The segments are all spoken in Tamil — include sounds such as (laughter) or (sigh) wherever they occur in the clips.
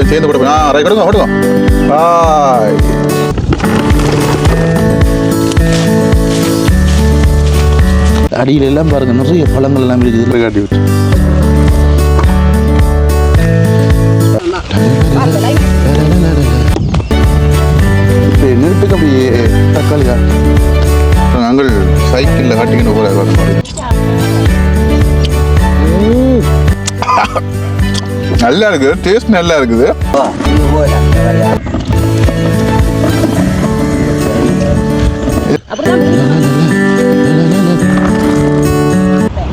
ரெண்டு சேர்ந்து கூட போய்- ஆ ரைட் கொடுங்க கொடுங்க பாய் அடியில எல்லாம் பாருங்க நிறைய பழங்கள் எல்லாம் இருக்குது. காட்டி விட்டு. நல்லா இருக்குது. டேஸ்ட் நல்லா இருக்குது.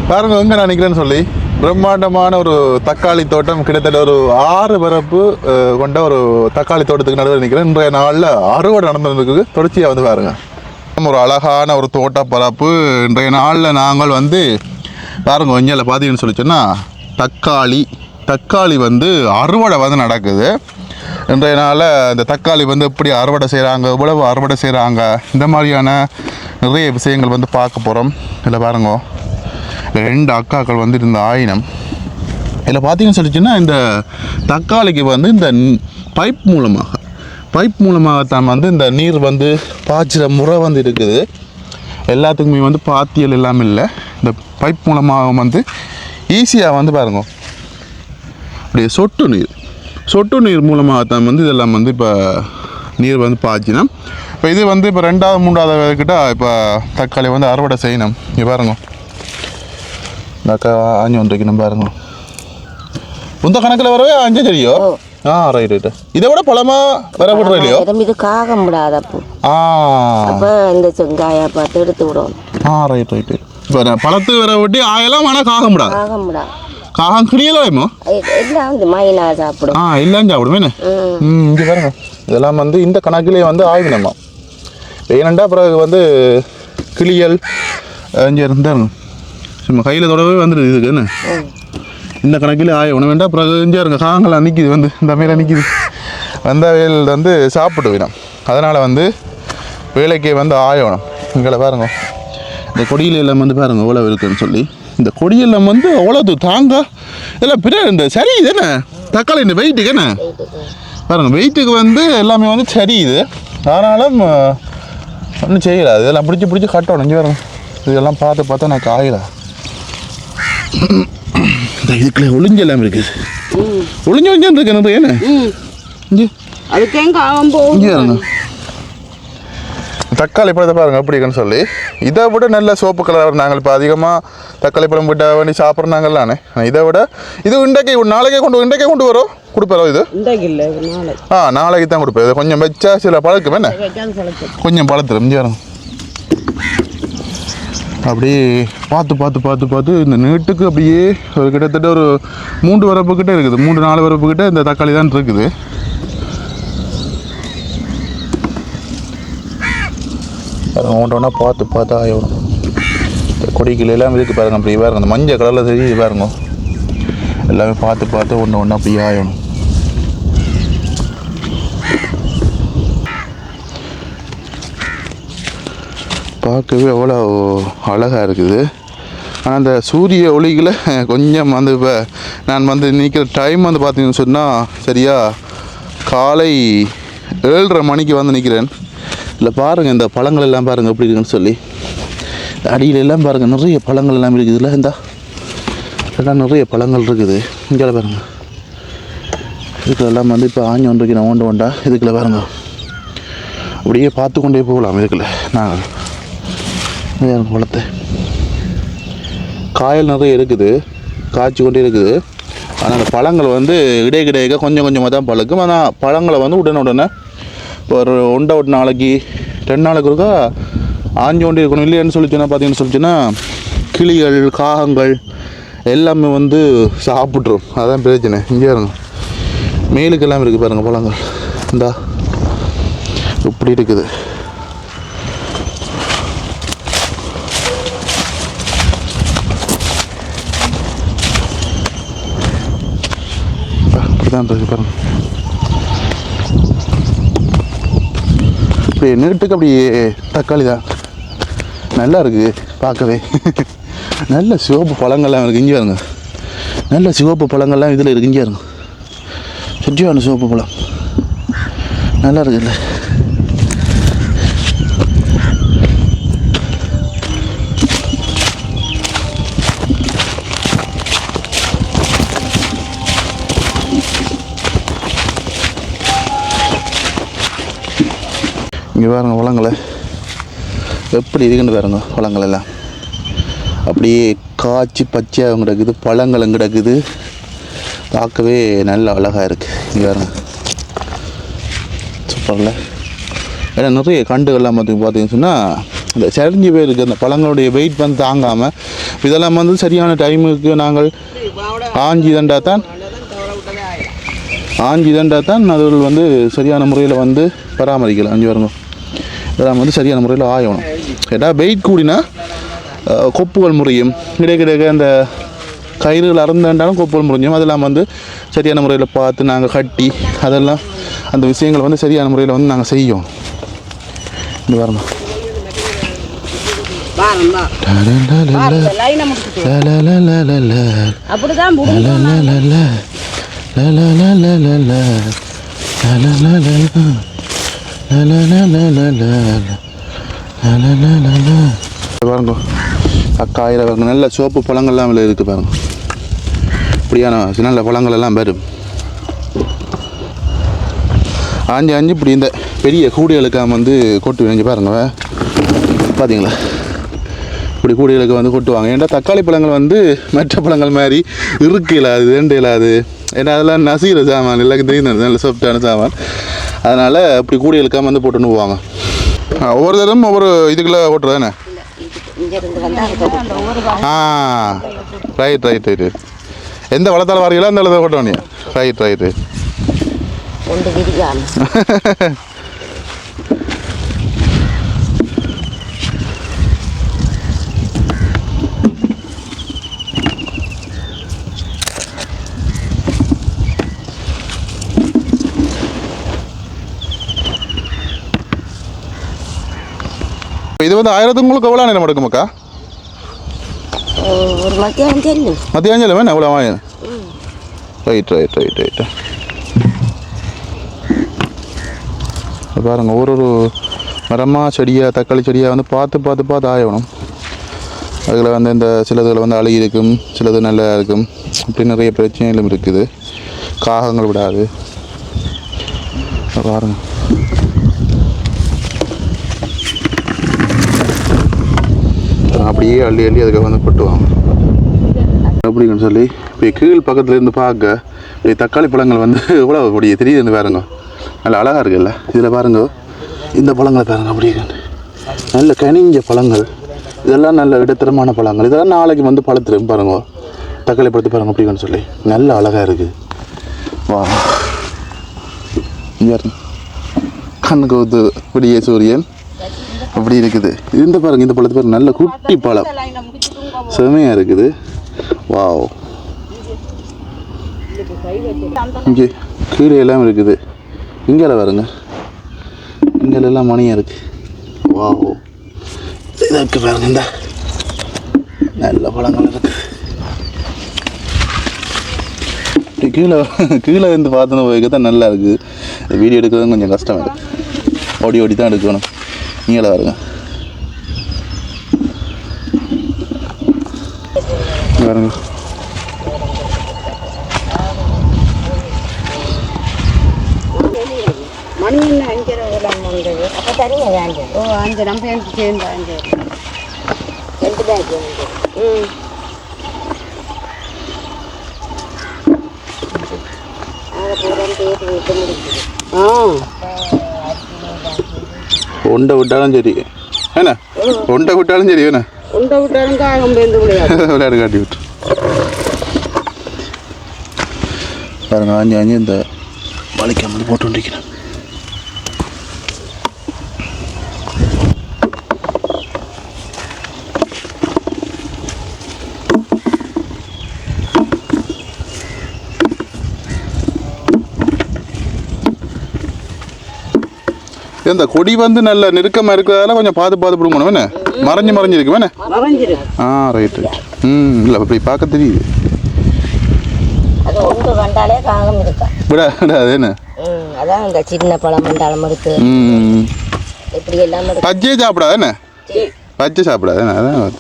பாருங்க எங்க நான் நிக்கிறேன்னு சொல்லி. பிரம்மாண்டமான ஒரு தக்காளி தோட்டம் கிட்டத்தட்ட ஒரு ஆறு பரப்பு கொண்ட ஒரு தக்காளி தோட்டத்துக்கு நடுவில் நிற்கிறேன் இன்றைய நாளில் அறுவடை நடந்திருக்கு தொடர்ச்சியாக வந்து பாருங்க. ஒரு அழகான ஒரு தோட்ட பரப்பு. இன்றைய நாளில் நாங்கள் வந்து பாருங்க கொஞ்சம் பார்த்தீங்கன்னு சொல்லி சொன்னால் தக்காளி தக்காளி வந்து அறுவடை வந்து நடக்குது. இன்றையனால இந்த தக்காளி வந்து எப்படி அறுவடை செய்கிறாங்க எவ்வளவு அறுவடை செய்கிறாங்க இந்த மாதிரியான நிறைய விஷயங்கள் வந்து பார்க்க போகிறோம் இதில் பாருங்க ரெண்டு அக்காக்கள் வந்து இந்த ஆயினம். இதில் பார்த்தீங்கன்னு சொல்லிச்சுன்னா இந்த தக்காளிக்கு வந்து இந்த பைப் மூலமாக பைப் மூலமாகத்தான் வந்து இந்த நீர் வந்து பாய்ச்சிற முறை வந்து இருக்குது. எல்லாத்துக்குமே வந்து பாத்தியல் எல்லாமே இல்லை. இந்த பைப் மூலமாக வந்து ஈஸியாக வந்து பாருங்க அப்படியே சொட்டு நீர். சொட்டு நீர் மூலமாகத்தான் வந்து இதெல்லாம் வந்து இப்போ நீர் வந்து பாய்ச்சினா இப்போ இது வந்து இப்போ ரெண்டாவது மூன்றாவது கிட்ட இப்போ தக்காளி வந்து அறுவடை செய்யணும். இங்கே பாருங்க. இந்த அக்கா ஆஞ்சு வந்துருக்கணும் பாருங்க. உந்த கணக்கில் வரவே அஞ்சு சரியோ ஆ ரைட் ரைட்டு இதை விட பழமா வர விடுறோம் இல்லையோ? இது காக முடியாதப்போ ஆ. அப்போ இந்த செங்காயை பார்த்து எடுத்து விடும் ஆ ரைட் ரைட்டு இப்போ பழத்து வர விட்டு ஆயெல்லாம் ஆனால் காக முடியாது காக முடியாது காகம் கிளியலாமோ எல்லாம் வந்து மைனா சாப்பிடும். ஆ இல்லைன்னு சாப்பிடுமே என்ன? ம். ம் இங்கே பாருங்க. இதெல்லாம் வந்து இந்த கணக்கிலே வந்து ஆய்வினமா ஏனண்டா பிறகு வந்து கிளியல் இங்கே இருந்தாங்க சும்மா கையில் தொடவே வந்துடுது இதுக்கு என்ன? இந்த கணக்கிலே ஆயணும் வேண்டாம் பிறகு இங்கே இருங்க. காங்கலாம் நிற்கிது வந்து. இந்த மேலே நிற்கிது வந்த வேல் வந்து சாப்பிட்டு விடும் அதனால் வந்து வேலைக்கு வந்து ஆயணும். இங்கே பாருங்க. இந்த கொடியில எல்லாம் வந்து பாருங்க எவ்வளோ இருக்குன்னு சொல்லி. இந்த கொடியெல்லாம் வந்து அவ்வளோ தாங்க. இதெல்லாம் பிற இந்த சரி இது என்ன? தக்காளி இந்த வெயிட்டுக்கு என்ன? பாருங்க வெயிட்டுக்கு வந்து எல்லாமே வந்து சரி இது. ஆனாலும் ஒன்றும் செய்யல. இதெல்லாம் பிடிச்சி பிடிச்சி கட்டணும். இங்கே பாருங்க. இதெல்லாம் பார்த்து பார்த்தா நான் காயல. இந்த இதுக்குள்ள ஒளிஞ்சு எல்லாம் இருக்குது ஒளிஞ்சு ஒளிஞ்சு இருக்கு. என்ன? இங்கே. அதுக்கு எங்க அவன் போகும் தக்காளி பழத்தை பாருங்க எப்படி இருக்குன்னு சொல்லி. இதை விட நல்ல சோப்பு கலர் நாங்கள் இப்போ அதிகமாக தக்காளி பழம் விட்ட வேண்டி சாப்பிட்றாங்கல்லானே இதை விட இது இன்றைக்கு நாளைக்கே கொண்டு இன்றைக்கே கொண்டு வரோம் கொடுப்பாரோ இது? ஆ நாளைக்கு தான் கொடுப்பேன் இதை கொஞ்சம் வச்சா சில பழக்கம் என்ன? கொஞ்சம் பழத்துரும் இங்கே வரும் அப்படியே பார்த்து பார்த்து பார்த்து பார்த்து இந்த நீட்டுக்கு அப்படியே ஒரு கிட்டத்தட்ட ஒரு மூன்று வரப்பு கிட்ட இருக்குது. மூன்று நாலு வரப்பு கிட்ட இந்த தக்காளி தான் இருக்குது. ஒன்று ஒன்றா பார்த்து பார்த்து ஆயிடும் இந்த கொடிகள் எல்லாம் பாருங்க அப்படி பாருங்க அந்த மஞ்சள் கலரில் தெரியுது பாருங்க. எல்லாமே பார்த்து பார்த்து ஒன்று ஒன்றா அப்படி ஆயிடும். பார்க்கவே அவ்வளோ அழகாக இருக்குது. ஆனால் அந்த சூரிய ஒளிகளை கொஞ்சம் வந்து இப்போ நான் வந்து நிற்கிற டைம் வந்து பார்த்தீங்கன்னு சொன்னால் சரியாக காலை ஏழரை மணிக்கு வந்து நிற்கிறேன் இல்லை பாருங்கள் இந்த பழங்கள் எல்லாம் பாருங்கள் எப்படி இருக்குன்னு சொல்லி. அடியில் எல்லாம் பாருங்கள் நிறைய பழங்கள் எல்லாம் இருக்குது. இல்லை இந்தா எல்லாம் நிறைய பழங்கள் இருக்குது. இங்கே பாருங்கள் இதுக்கெல்லாம் வந்து இப்போ ஆஞ்சு ஒன்றுக்கு நான் ஒன்று வண்டா இதுக்குள்ள பாருங்க. அப்படியே பார்த்து கொண்டே போகலாம் இதுக்குள்ள. நாங்கள். குளத்தை பழத்தை. காயல் நிறைய இருக்குது. காய்ச்சி கொண்டே இருக்குது. ஆனால் அந்த பழங்கள் வந்து இடையிடையாக கொஞ்சம் கொஞ்சமாக தான் பழுக்கும் ஆனால் பழங்களை வந்து உடனே உடனே ஒரு ஒன் டவுட் நாளைக்கு ரெண்டு நாளைக்கு இருக்கா ஆஞ்சு கொண்டே இருக்கணும். இல்லையான்னு சொல்லி சொன்னால் பார்த்தீங்கன்னு சொல்லிச்சுன்னா கிளிகள் காகங்கள் எல்லாமே வந்து சாப்பிட்ரும் அதான் பிரச்சனை. இங்கே இருங்க மேலுக்கு எல்லாம் இருக்குது பாருங்கள் பழங்கள். இந்தா. இப்படி இருக்குது. அப்படிதான் இருக்குது பாருங்கள் அப்படியே நீட்டுக்கு அப்படியே தக்காளி தான் நல்லா இருக்குது பார்க்கவே. நல்ல சிவப்பு பழங்கள்லாம் இருக்குது இங்கே இருங்க நல்ல சிவப்பு பழங்கள்லாம் இதில் இருக்கு இங்கே இருங்க சுற்றியான சிவப்பு பழம். நல்லா இருக்குல்ல இங்கே பாருங்க வளங்களை. எப்படி இருக்குன்னு பாருங்க வளங்கள் எல்லாம். அப்படியே காய்ச்சி பச்சையாக கிடக்குது பழங்களும் கிடக்குது. பார்க்கவே நல்ல அழகாக இருக்குது இங்கே பாருங்க. சூப்பரில். ஏன்னா நிறைய கண்டுகள்லாம் பார்த்து பார்த்தீங்கன்னு சொன்னால் இந்த சரிஞ்சு போயிருக்கு. அந்த பழங்களுடைய வெயிட் வந்து தாங்காமல் இதெல்லாம் வந்து சரியான டைமுக்கு நாங்கள் ஆஞ்சி தண்டா தான் ஆஞ்சி தண்டா தான் அதுகள் வந்து சரியான முறையில் வந்து பராமரிக்கலாம். அஞ்சு வருங்க இதெல்லாம் வந்து சரியான முறையில் ஆயணும் ஏன்னா வெயிட் கூடினா கொப்புகள் முறியும் கிடைக்க அந்த கயிறுகள் அறந்தாண்டாலும் கொப்புகள் முறிஞ்சும் அதெல்லாம் வந்து சரியான முறையில் பார்த்து நாங்கள் கட்டி அதெல்லாம் அந்த விஷயங்களை வந்து சரியான முறையில் வந்து நாங்கள் செய்யோம் இந்த வரணும் அப்படிதான் பாருங்க. அக்காயில் பாருங்க. நல்ல சோப்பு பழங்கள்லாம் இதில் இருக்குது பாருங்க. இப்படியான நல்ல பழங்கள் எல்லாம் வரும். அஞ்சு அஞ்சு இப்படி இந்த பெரிய கூடைகளுக்காக வந்து கொட்டு விளைஞ்சு பாருங்க. பார்த்தீங்களா இப்படி கூடைகளுக்கு வந்து கொட்டுவாங்க. ஏன்டா தக்காளி பழங்கள் வந்து மற்ற பழங்கள் மாதிரி இருக்கு இல்லாது வேண்டு இல்லாது. ஏன்னா அதெல்லாம் நசீர சாமான் எல்லாருக்கும் தெரியும் நல்ல சாஃப்டான சாமான். அதனால் இப்படி கூடைகளுக்காக வந்து போட்டுன்னு போவாங்க. ஒவ்வொரு தரம் ஒவ்வொரு இதுக்குள்ள அதுக்கு ஆ ரைட் ரைட் ரைட்டு எந்த வளத்தால் வரீங்களோ அந்த வளத்தை ஓட்ட வேண்டிய ரைட் ரைட்டு இது வந்து ஆயிரத்துங்களுக்கு எவ்வளோ நேரம் எடுக்குமாக்கா ஒரு மத்தியானம் தெரியும். மத்தியானம் சொல்லுவேன் எவ்வளோ வாங்க? ரைட் ரைட் ரைட் ரைட்டு பாருங்க ஒரு ஒரு மரமாக செடியாக தக்காளி செடியாக வந்து பார்த்து பார்த்து பார்த்து ஆயணும் அதில் வந்து இந்த சிலதுகள் வந்து அழுகி இருக்கும் சிலது நல்லா இருக்கும். இப்படி நிறைய பிரச்சனைகளும் இருக்குது. காகங்கள் விடாது. பாருங்க. அப்படியே அள்ளி அள்ளி அதுக்கு வந்து கொட்டுவாங்க. அப்படின்னு சொல்லி இப்போ கீழ் பக்கத்துல இருந்து பார்க்க இப்படி தக்காளி பழங்கள் வந்து (laughs) எவ்வளோ அப்படி தெரியுதுன்னு பாருங்க. நல்ல அழகாக இருக்குல்ல? இதில் பாருங்க. இந்த பழங்களை பாருங்க அப்படி நல்ல கனிஞ்ச பழங்கள். இதெல்லாம் நல்ல இடத்திரமான பழங்கள். இதெல்லாம் நாளைக்கு வந்து பழுத்துரும் பாருங்க. தக்காளி பழத்து பாருங்க அப்படின்னு சொல்லி. நல்ல அழகாக இருக்குது வா. இங்க பாருங்க. கண்ணுக்கு சூரியன். அப்படி இருக்குது. இந்த பாருங்க இந்த பழத்து பேர் நல்ல குட்டி பழம். செமையாக இருக்குது. வாவ். இங்கே கீழே எல்லாம் இருக்குது. இங்கே பாருங்க. இங்கே எல்லாம் மணியாக இருக்கு. வாவ். இதற்கு பாருங்க இந்த. நல்ல பழங்கள் இருக்கு. கீழே கீழே இருந்து பார்த்தோன்னு போய்க்க தான் நல்லா இருக்குது. வீடியோ எடுக்கிறது கொஞ்சம் கஷ்டம். இருக்குது ஓடி ஓடி தான் எடுக்கணும். நீங்களே இங்க பாருங்க மணி என்ன அஞ்சரை அப்போ தனியாக வேண்டு ஓ அஞ்சு நம்ம எனக்கு சேர்ந்து அஞ்சு. ரெண்டு பேக் ம். விட்டு முடிக்குது. ஆ. உண்டை விட்டாலும் சரி என்ன உண்டை விட்டாலும் சரி வேணா உண்டை விட்டாலும் காகம் பேருந்து விளையாடு விளையாடு காட்டி விட்டு பாருங்க ஆஞ்சு ஆஞ்சு இந்த வலிக்காமல் போட்டு கொண்டிருக்கிறேன் இந்த கொடி வந்து நல்ல நெருக்கமாக இருக்கிறதால கொஞ்சம் பார்த்து பார்த்து பிடுங்கணும். என்ன மறைஞ்சு மறைஞ்சு இருக்கு மறைஞ்சிரு ஆ ரைட் ரைட் ம் இல்லை இப்படி பார்க்க தெரியுது. விட விடாது என்ன? அதான் இந்த சின்ன பழம் மண்டாலம் எடுத்து ம் இப்படி எல்லாம் எடுத்து பச்சையே சாப்பிடாது என்ன? பச்சை சாப்பிடாது என்ன? அதான்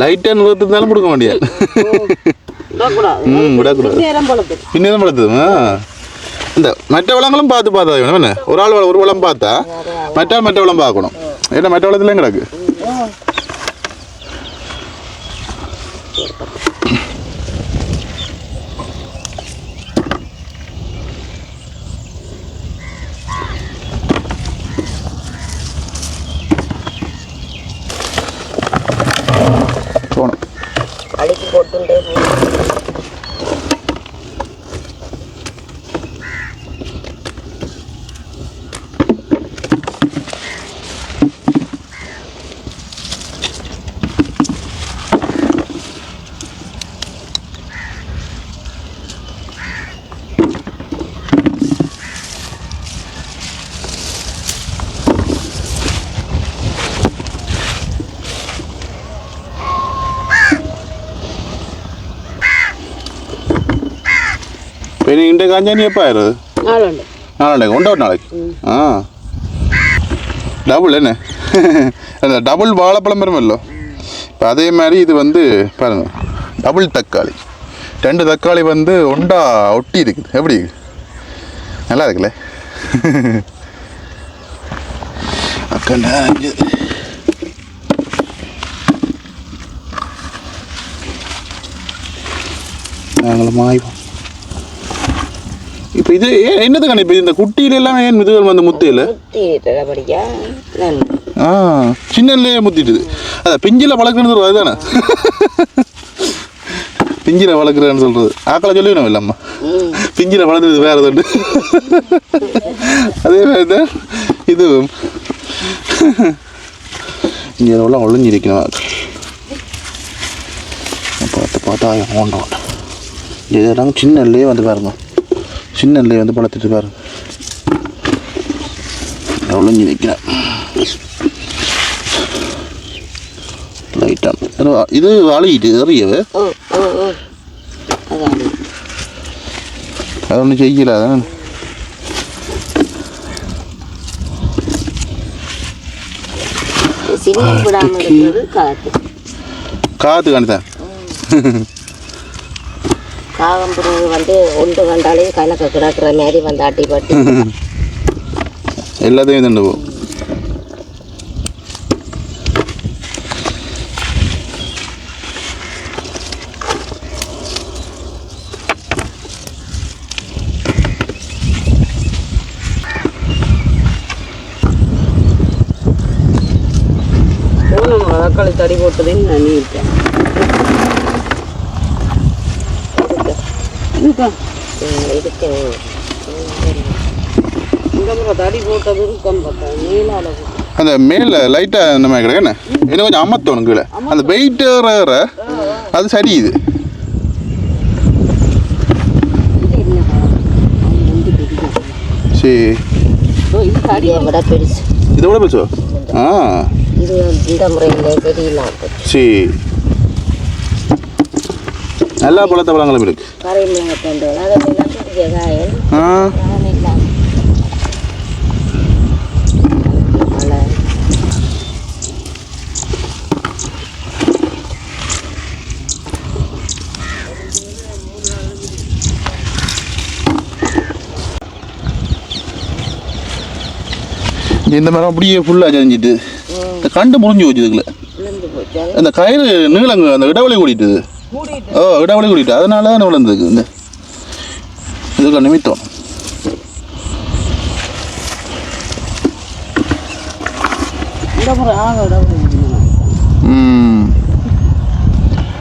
லைட்டாக நிறுத்திருந்தாலும் கொடுக்க முடியாது ம் விடக்கூடாது. நேரம் பழத்து பின்னதான் படுத்துமா இந்த மற்ற வளங்களும் பார்த்து பார்த்தா வேணும் என்ன? ஒரு ஆள் ஒரு வளம் பார்த்தா மற்ற மற்ற வளம் பார்க்கணும். ஏன்னா மற்ற வளத்துலேயும் கிடக்கு. அழுக்கி போட்டுட்டே போகணும். இப்போ நீ இன்றைக்கு காஞ்சா நீ எப்போ ஆயிடுது நாளுண்டு நாளைக்கு ஒன்றரை ஒரு நாளைக்கு ஆ டபுள் என்ன அந்த டபுள் வாழைப்பழம் பெருமல்லோ இப்போ அதே மாதிரி இது வந்து பாருங்க டபுள் தக்காளி ரெண்டு தக்காளி வந்து ஒண்டா ஒட்டி இருக்குது எப்படி நல்லா இருக்குல்ல அக்கண்டா நாங்களும் மாய்வோம் இப்போ இது ஏன் என்னதுக்கான இப்போ இந்த குட்டியில எல்லாமே ஏன் முதுகல் வந்து முத்தையில்? ஆ சின்னல்லையே முத்திட்டுது. அதான் பிஞ்சில் வளர்க்குறது அதுதானே? பிஞ்சில வளர்க்குறேன்னு சொல்கிறது ஆக்களை சொல்லிவிடும் இல்லம்மா ம் பிஞ்சில வளர்ந்தது வேறு எதுண்டு? அதே மாதிரி தான் இது இங்கே உள்ள ஒளிஞ்சிருக்கணும். பார்த்து பார்த்தா ஓண்ட ஓண்ட இது நாங்கள் சின்னல்லையே வந்து பாருங்க. சின்னல்லையே வந்து பழத்துட்டு பாருங்க ஒளிஞ்சு நிற்கிறேன் லைட்டாக இது அழுகிட்டு எறியவே அது ஒன்றும் செய்யல அதான். காத்து காணித்தான் காகம்புரு வந்து ஒன்று கண்டாலே கணக்கு கிடக்குற மாதிரி வந்து அட்டி பட்டு. (laughs) எல்லாத்தையும் தண்டு போ. தக்காளி தடி போட்டதையும் நான் நீட்டேன் இருக்கும் நீளால அந்த மேலே லைட்டாக இந்த மாதிரி கிடக்கு என்ன? இன்னும் கொஞ்சம் அமர்த்தணும் கீழே. அந்த வெயிட் அது சரி இது. சரி. இது தடியை விட பெருசு. இதை விட பேசுவா ஆ. இது இந்த முறையில் சரி. நல்லா பழத்த பழங்களும் இருக்கு. இந்த மரம் அப்படியே ஃபுல்லாக செஞ்சுட்டு இந்த கண்டு முறிஞ்சு போச்சு இதுக்குள்ள. அந்த கயிறு நீளங்க அந்த இடவெளி கூட்டிட்டுது ஓ இடவெளி கூட்டிட்டு அதனால தான் விழுந்ததுக்கு இந்த இதுக்கு நிமித்தம்.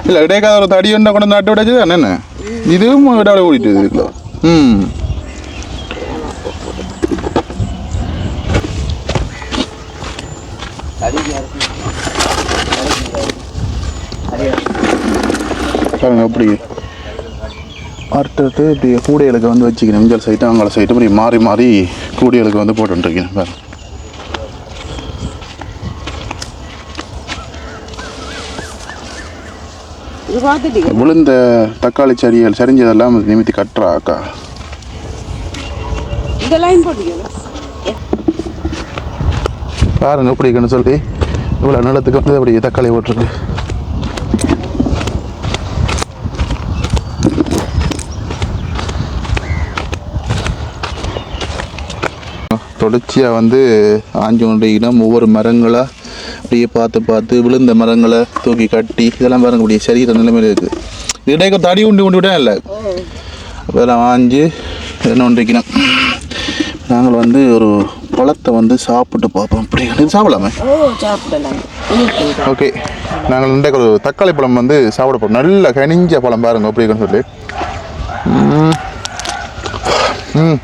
இல்லை இடையக்காத ஒரு தடி ஒன்றை கொண்டு நட்டு விடைச்சது என்ன? இதுவும் இடவெளி கூட்டிட்டு இதுக்குள்ள ம். அடுத்தடுத்து இப்படி கூடைகளுக்கு வந்து வச்சுக்கணும். இஞ்சல் சைட்டு அவங்கள சைட்டு இப்படி மாறி மாறி கூடைகளுக்கு வந்து போட்டுருக்கேன் பார்த்துட்டீங்க விழுந்த தக்காளி செடிகள் சரிஞ்சதெல்லாம் நிமித்தி கட்டுறா அக்கா. போட்டீங்க பாருங்க எப்படி இருக்குன்னு சொல்லி. இவ்வளோ நிலத்துக்கு வந்து அப்படி தக்காளி போட்டிருக்கு. தொடர்ச்சியாக வந்து ஆஞ்சு கொண்டிருக்கணும் ஒவ்வொரு மரங்களாக அப்படியே பார்த்து பார்த்து விழுந்த மரங்களை தூக்கி கட்டி இதெல்லாம் பாருங்க அப்படியே சரீர நிலைமையில் இருக்குது இடையே தடி உண்டு கொண்டு விட்டா இல்லை? அதெல்லாம் ஆஞ்சு என்ன ஒன்றிக்கணும் நாங்கள் வந்து ஒரு பழத்தை வந்து சாப்பிட்டு பார்ப்போம். அப்படி இது சாப்பிடலாமே? ஓகே. நாங்கள் இன்றைக்கு ஒரு தக்காளி பழம் வந்து சாப்பிட போகிறோம் நல்ல கனிஞ்ச பழம் பாருங்க அப்படி இருக்குன்னு சொல்லி. ம். ம் ம்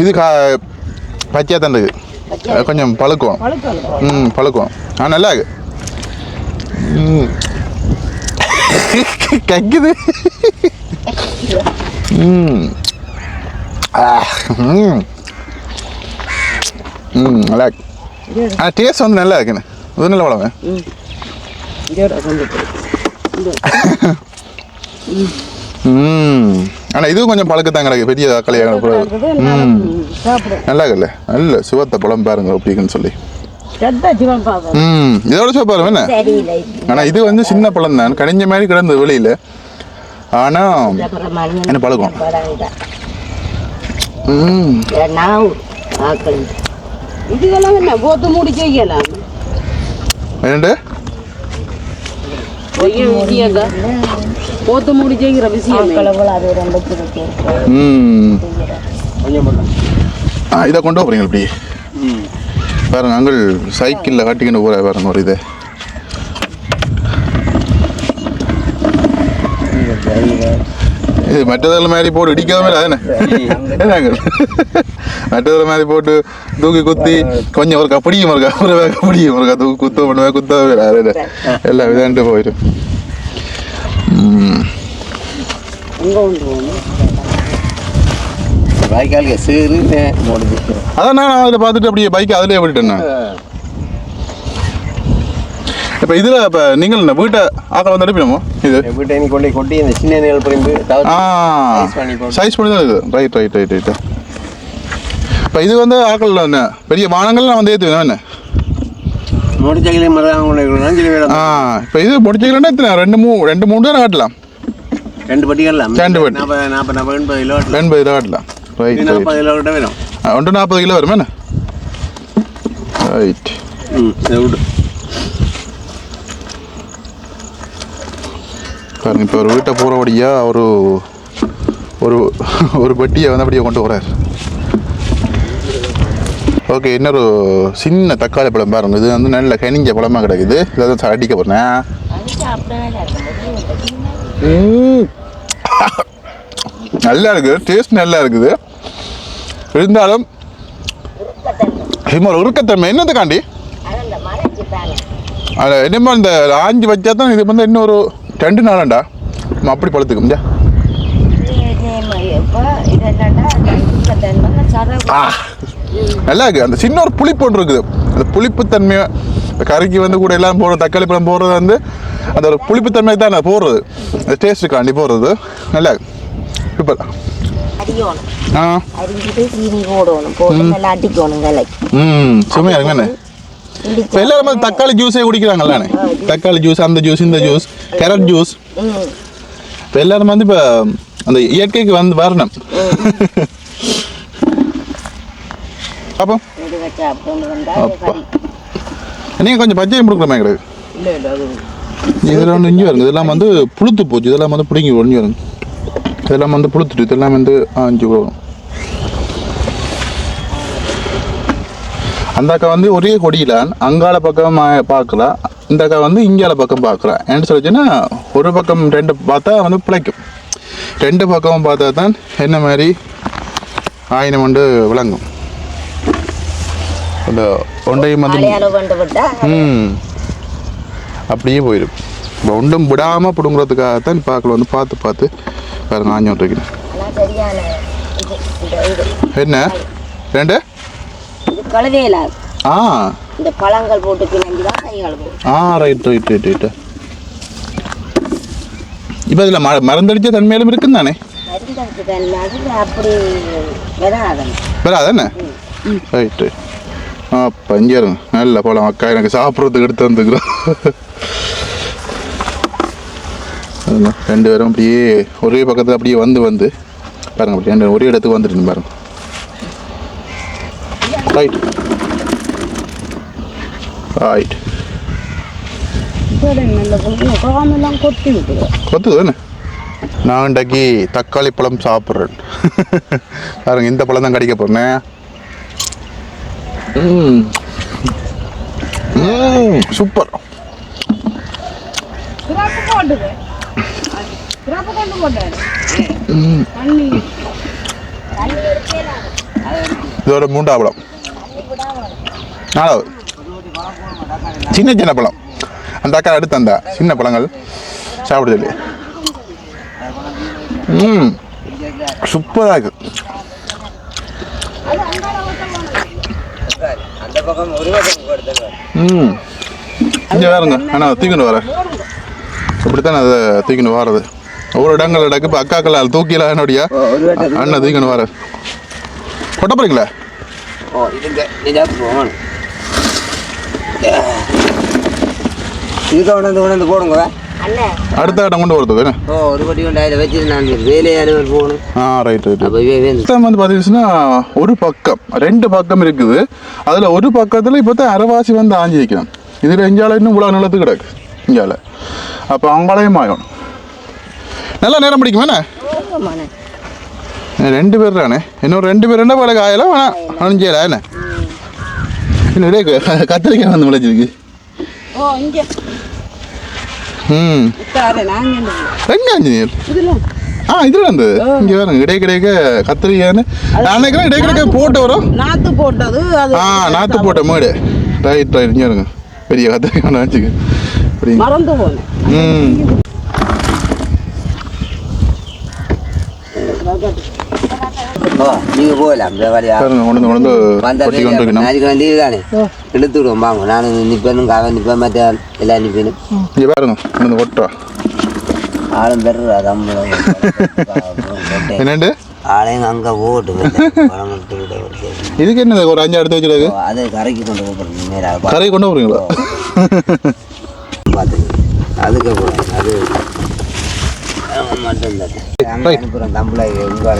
இது கா பச்சையாக தான் இருக்கு. அது கொஞ்சம் பழுக்கும். ம் பழுக்கும். ஆ நல்லா இருக்கு. ம். கக்குது. ம். ம். ம் நல்லா இருக்கு. ஆ டேஸ்ட் வந்து நல்லா இருக்குண்ணே. இது நல்ல பழமே ம். ஆனால் இதுவும் கொஞ்சம் பழக்கத்தான் கிடக்கு பெரிய தக்காளியாக ம். நல்லா இருக்குல்ல? நல்ல சிவத்த பழம் பாருங்க அப்படிங்கன்னு சொல்லி. ம். இதோட சிவப்பாரு என்ன? ஆனால் இது வந்து சின்ன பழம் தான் கனிஞ்ச மாதிரி கிடந்தது வெளியில். ஆனால் என்ன பழக்கம்? படாங்க ம். நாவு. ஆக்கள். இதுக்கெல்லாம் என்ன? போத்து மூடி செய்யலாம். ரெண்டு செய்ய விஷயம் போத்து மூடி செய்கிற விஷயம் அது ரொம்ப ம். ஆ இதை கொண்டு போகிறீங்க இப்படி. பாருங்க அங்கள் சைக்கிளில் கட்டிக்கிட்டு போகிற பாருங்க ஒரு இது. இது மற்றதில் மாதிரி போட்டு இடிக்காம தானே என்னங்க மற்றதில் மாதிரி போட்டு தூக்கி குத்தி கொஞ்சம் ஒரு கப்படியும் இருக்கா ஒரு கப்படியும் இருக்கா தூக்கி குத்த பண்ணுவேன் குத்த அது எல்லாம் விதாண்டு போயிடும். முடிஞ்சு அதான் நான் அதில் பார்த்துட்டு அப்படியே பைக் அதிலே விட்டுட்டேன் இப்போ இதில் இப்போ நீங்கள் இந்த வீட்டை ஆக்கள் வந்து அனுப்பினோமோ? இது? வீட்டை நீ கொண்டு கொட்டி இந்த சின்ன நெல் பிரிந்து. சைஸ் பண்ணி தான் ரைட் ரைட் ரைட் இப்போ இது வந்து ஆக்கள் என்ன? பெரிய வானங்கள் நான் வந்து ஏற்றுவேன் என்ன? மரம் வேடம் ஆ இப்போ இது எத்தனை? ரெண்டு மூணு ரெண்டு மூணு தான் காட்டலாம். ரெண்டு ரைட் இது ரைட் நாற்பது கிலோ கிட்ட வேணும் ஒன்று நாற்பது கிலோ வருமே என்ன ரைட் ம் இதை விடு பாருங்க இப்போ ஒரு வீட்டை போகிறபடியாக ஒரு ஒரு ஒரு பெட்டியை வந்து அப்படியே கொண்டு போகிறார் ஓகே இன்னொரு சின்ன தக்காளி பழம் பாருங்க இது வந்து நல்ல கனிஞ்ச பழமாக கிடக்குது இதை தான் அடிக்க போகிறேன் நல்லா இருக்குது டேஸ்ட் நல்லா இருக்குது. இருந்தாலும் சும்மா உருக்கத்தன்மை என்னத்துக்காண்டி அதில் என்னமோ இந்த ஆஞ்சு வச்சா தான் இது வந்து இன்னொரு ரெண்டு நாளாண்டா? நம்ம அப்படி பழுத்துக்கும். இந்தா. ஆ நல்லா இருக்கு. அந்த சின்ன ஒரு புளிப்பு ஒன்று இருக்குது. அந்த புளிப்பு இந்த கறிக்கு வந்து கூட எல்லாம் போடுற தக்காளி பழம் போடுறது வந்து அந்த ஒரு புளிப்புத்தன்மை தான் நான் போடுறது. அந்த டேஸ்ட்டுக்காண்டி போடுறது. நல்லா அடிக்கணும். ஆ. ம். சுமையாக இருக்குண்ணே இப்போ எல்லாரும் வந்து தக்காளி ஜூஸே குடிக்கிறாங்கல்லாண்ணே தக்காளி ஜூஸ் அந்த ஜூஸ் இந்த ஜூஸ் கேரட் ஜூஸ் இப்போ எல்லாரும் வந்து இப்போ அந்த இயற்கைக்கு வந்து வரணும். (laughs) அப்போ? நீங்கள் கொஞ்சம் பச்சையும் கொடுக்குறமே கிடையாது இல்லை இல்லை அது இதில் வந்து இஞ்சி வருங்க இதெல்லாம் வந்து புளுத்து போச்சு. இதெல்லாம் வந்து பிடுங்கி ஒழிஞ்சு வருங்க இதெல்லாம் வந்து புளுத்துட்டு இதெல்லாம் வந்து அஞ்சு வரும் அந்த அக்கா வந்து ஒரே கொடியிலான் அங்கால பக்கம் பார்க்கலாம் இந்த அக்கா வந்து இங்கால பக்கம் பார்க்குறேன் என்ன சொல்லிச்சுன்னா ஒரு பக்கம் ரெண்டு பார்த்தா வந்து பிழைக்கும். ரெண்டு பக்கமும் பார்த்தா தான் என்ன மாதிரி ஆயினம் வந்து விளங்கும். அந்த ஒன்றையும் வந்து ம். அப்படியே போயிடும். இப்போ ஒன்றும் விடாமல் பிடுங்குறதுக்காகத்தான் பாக்கள் வந்து பார்த்து பார்த்து பாருங்க ஆஞ்சு விட்டுருக்கேன் ஆனால் சரியான இது இந்த இது. என்ன? ரெண்டு? ஆ. இந்த பழங்கள் போட்டு ஆ ரைட் ரைட் ரைட் ரைட்டு இப்போ இதில் ம மருந்தடிச்ச தன்மையிலும் இருக்குன்னு தானே? அப்படி வராதன்? வராதானே ரைட் ரைட் ஆ பஞ்சாருங்க நல்ல பழம். அக்கா எனக்கு சாப்பிட்றதுக்கு எடுத்து வந்துக்கிறோம் அதுதான், ரெண்டு பேரும் அப்படியே ஒரே பக்கத்தில் அப்படியே வந்து வந்து. பாருங்க அப்படி ரெண்டு ஒரே இடத்துக்கு வந்துட்டு பாருங்க. ரைட் ரைட் கொத்துது தானே? நான் இன்றைக்கு தக்காளி பழம் சாப்பிட்றேன். பாருங்க இந்த பழம் தான் கடிக்க. ம், சூப்பர் சிறப்பு போட்டுது சிறப்பு கொண்டு போட்டாரு இதோட மூண்டா பழம். நாலாவது. சின்ன சின்ன பழம். அந்த அக்கா எடுத்து அந்த சின்ன பழங்கள் சாப்பிடுது இல்லையா ம். சூப்பராக இருக்கு. ம். இங்கே வேறுங்க ஆனால் தூக்கிட்டு வரேன் இப்படித்தான் அதை தூக்கிட்டு வர்றது ஒவ்வொரு இடங்கள் இடக்கு இப்போ அக்காக்கள் தூக்கிலாம் என்னுடைய அண்ணன் தூக்கிட்டு வர கொட்ட போறீங்களா? கொண்டாந்து போடுங்க. அண்ணே அடுத்த இடம் கொண்டு என்ன ஓ ஒரு கொண்டு வச்சுட்டு நான். வேலையாடு போகணும். ஆ ரைட் ரைட் வந்து பார்த்தீங்கன்னா ஒரு பக்கம் ரெண்டு பக்கம் இருக்குது. அதில் ஒரு பக்கத்தில் இப்போ தான் அரைவாசி வந்து ஆஞ்சி வைக்கணும் இதில் இஞ்சால இன்னும் இவ்வளோ நிலத்து கிடக்கு. இஞ்சால அப்போ அங்காளையும் ஆகும் நல்லா நேரம் பிடிக்கும் என்ன ரெண்டு பேர் தானே இன்னொரு ரெண்டு பேர் என்ன போல காயலாம் வேணாம் அணிஞ்சல என்ன இன்னும் க- கத்திரிக்காய் வந்து முளைச்சிருக்கு ஓ இங்கே ம் அஞ்சு இதில் ஆ இதில் வந்து இங்கே பாருங்க இடை கிடைக்க கத்திரிக்காய்னு நான் நினைக்கிறேன் இடை கிடைக்க போட்டு வரும் நாத்து போட்டது அது ஆ நாற்று போட்ட மேடு ரைட் ரைட் இங்கே இருங்க பெரிய கத்திரிக்காய் வச்சுக்க மறந்து போனேன் நீங்கள் போகலாம். நாளைக்கு வந்து தானே எடுத்து விடுவோம் வாங்க. நானும் நிற்பேனும் அவன் நிற்பேன் மற்ற எல்லாம் நிற்பேனும் இங்கே பாருங்க கொண்டு வந்து கொட்டுறா. ஆளும் பெரு தம்பளம் (laughs) என்னண்டு? ஆளையும் அங்கே போட்டு பணம் விட்டு விட ஒரு சரி. இதுக்கு என்னது ஒரு அஞ்சு எடுத்து வச்சுருக்கு ஓ, அதை கரைக்கு கொண்டு போகிறேன் நேராக கரையை கொண்டு போகிறீங்களா (laughs) பார்த்துங்க அதுக்கப்புறம் அது மட்டும் தம்பளை உங்களை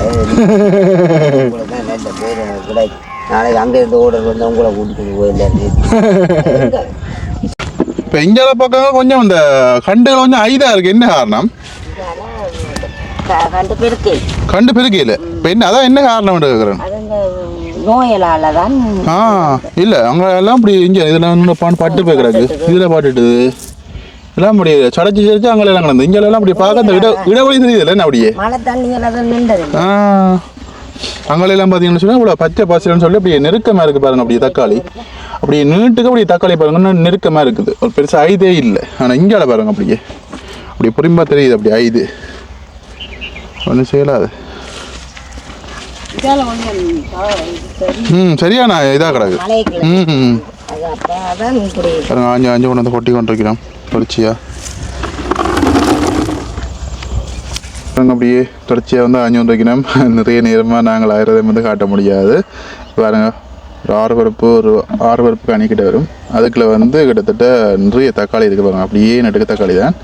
தான் நேற்று நாளைக்கு அங்கே இருந்து வந்து உங்களை கூட்டிட்டு போயிடல இப்போ இங்கே பக்கம் கொஞ்சம் இந்த கண்டுகள் கொஞ்சம் ஐதா இருக்கு. என்ன காரணம்? கண்டு பெருக்கையில். இப்போ என்ன அதான் என்ன காரணம் கேட்குறேன் அது நோயலால தான் ஆ இல்லை அங்கே எல்லாம் இப்படி இங்கே இதில் பாட்டு பட்டு போய் கிடக்கு இதில் பாட்டுட்டுது எல்லாம் அப்படி சடைச்சி சடைச்சு அங்கே எல்லாம் கிடந்து. இங்கே எல்லாம் அப்படி பார்க்க அந்த இட இடைவெளி தெரியுதுல்ல என்ன அப்படியே? மழை ஆ. அங்கெல்லாம் பார்த்தீங்கன்னு சொன்னால் இவ்வளோ பச்சை பசலன்னு சொல்லி அப்படியே நெருக்கமாக இருக்குது பாருங்க அப்படியே தக்காளி. அப்படியே நீட்டுக்கு அப்படியே தக்காளி பாருங்க நெருக்கமாக இருக்குது. ஒரு பெருசாக ஐதே இல்லை. ஆனால் இங்கால பாருங்க அப்படியே. அப்படி புரிம்பா தெரியுது அப்படி ஐது. ஒன்றும் செய்யலாது. ம் சரியான இதாக கிடக்கு. ம் ம். பாருங்க ஆஞ்சு ஆஞ்சு கொண்டு வந்து கொட்டி கொண்டிருக்கிறோம். தொடர்ச்சியா. பாருங்க அப்படியே தொடர்ச்சியாக வந்து ஆஞ்சு கொண்டு வைக்கணும். நிறைய நேரமாக நாங்கள் ஆயிரதை வந்து காட்ட முடியாது. பாருங்க ஒரு ஆறு பருப்பு ஒரு ஆறு பருப்பு கணிக்கிட்ட வரும். அதுக்குள்ள வந்து கிட்டத்தட்ட நிறைய தக்காளி இருக்கு பாருங்க. அப்படியே நட்டுக்கு தக்காளி தான்.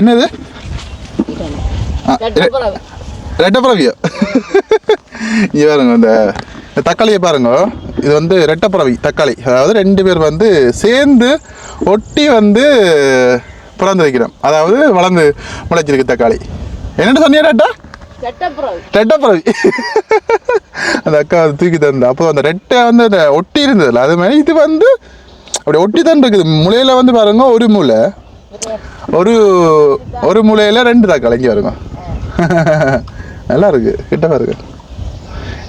என்னது? ரெட்டப்பறவையா இங்கே பாருங்க இந்த இந்த தக்காளியை பாருங்க. இது வந்து ரெட்டப்பறவை தக்காளி. அதாவது ரெண்டு பேர் வந்து சேர்ந்து ஒட்டி வந்து பிறந்து வைக்கிறோம். அதாவது வளர்ந்து முளைச்சிருக்கு தக்காளி. என்னென்னு கெட்டப்புறம் ரெட்டப்பறவை. அந்த அக்கா வந்து தூக்கி தந்தா. அப்போ அந்த ரெட்டை வந்து அந்த ஒட்டி இருந்ததுல அது மாதிரி இது வந்து அப்படி ஒட்டி தான் இருக்குது. முளையில வந்து பாருங்க ஒரு மூளை ஒரு ஒரு மூலையில ரெண்டு தக்காளி இங்கே வருங்க. நல்லா இருக்கு. கிட்ட பாருங்க.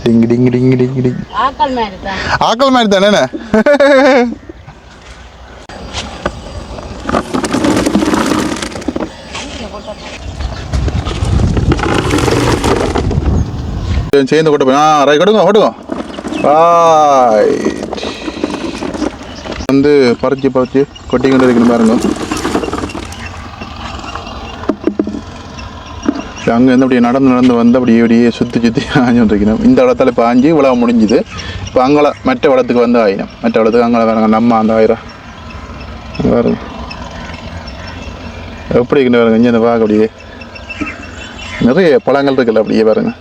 డింగ్ డింగ్ డింగ్ డింగ్ డింగ్ ఆకలి మాడితా నేనే చేయింది ఒకటి రైట్ కొడుకో కొడుకో வந்து பறிச்சு பறிச்சு கொட்டிக்கிட்டு இருக்குன்னு பாருங்க இப்போ அங்கேருந்து அப்படியே நடந்து நடந்து வந்து அப்படியே அப்படியே சுற்றி சுற்றி ஆஞ்சுட்டு இருக்கணும் இந்த இடத்துல இப்போ ஆஞ்சு இவ்வளோ முடிஞ்சுது. இப்போ அங்கே மற்ற வளத்துக்கு வந்து ஆயினம் மற்ற வளத்துக்கு அங்கே வேறாங்க நம்ம அந்த ஆயிரம். வேறு எப்படி இருக்குன்னு பாருங்க இங்கே அந்த பார்க்க அப்படியே. நிறைய பழங்கள் இருக்குல்ல அப்படியே பாருங்க.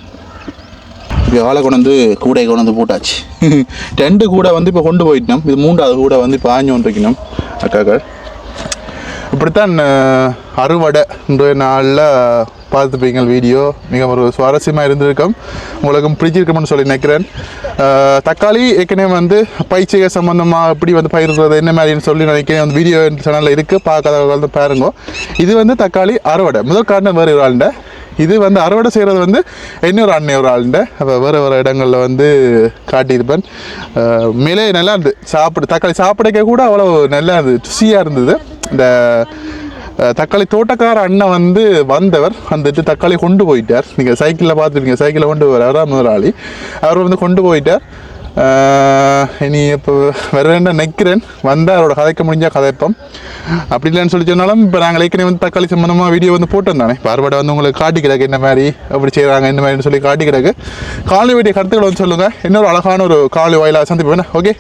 இப்போ ஆளை கொண்டு வந்து கூடையை கொண்டு வந்து போட்டாச்சு. (laughs) ரெண்டு கூடை வந்து இப்போ கொண்டு போயிட்டோம். இது மூன்றாவது கூடை வந்து இப்போ ஆஞ்சு கொண்டிருக்கணும் அக்காக்கள். இப்படித்தான் அறுவடை இன்றைய நாளில் பார்த்துப்பீங்க வீடியோ. மிக ஒரு சுவாரஸ்யமாக இருந்திருக்கும். உங்களுக்கும் பிடிச்சிருக்கும்னு சொல்லி நினைக்கிறேன். தக்காளி ஏற்கனவே வந்து பயிற்சிகை சம்மந்தமாக எப்படி வந்து பயிர்றது என்ன மாதிரின்னு சொல்லி நினைக்கிறேன் அந்த வீடியோ சேனலில் இருக்குது பார்க்காதவங்க வந்து பாருங்க. இது வந்து தக்காளி அறுவடை. முதல் காரணம் வேறு ஒரு ஆளுண்ட. இது வந்து அறுவடை செய்கிறது வந்து இன்னொரு அண்ணன் ஒரு ஆளுண்ட. அப்போ வேறு வேறு இடங்களில் வந்து காட்டியிருப்பேன். மேலே நல்லா இருந்து. சாப்பிடு தக்காளி சாப்பிடக்க கூட அவ்வளோ நல்லா இருந்தது ருசியாக இருந்தது. இந்த தக்காளி தோட்டக்கார அண்ணன் வந்து வந்தவர். வந்துட்டு தக்காளி கொண்டு போயிட்டார். நீங்கள் சைக்கிளில் பார்த்துருக்கீங்க சைக்கிளில் கொண்டு போகிறார் முதலாளி. அவர் வந்து கொண்டு போயிட்டார். இனி இப்போ வேறு வேண்டாம் வந்தால் அவரோட கதைக்க முடிஞ்சால் கதைப்போம். அப்படி இல்லைன்னு சொல்லி சொன்னாலும் இப்போ நாங்கள் ஏற்கனவே வந்து தக்காளி சம்மந்தமாக வீடியோ வந்து போட்டிருந்தானே பார்வடை வந்து உங்களுக்கு காட்டி கிடக்கு என்ன மாதிரி அப்படி செய்கிறாங்க என்ன மாதிரின்னு சொல்லி காட்டி கிடக்கு காலனி வீடியோ கருத்துக்களை வந்து சொல்லுங்கள் இன்னொரு அழகான ஒரு காலி வாயிலாக சந்திப்பேன் ஓகே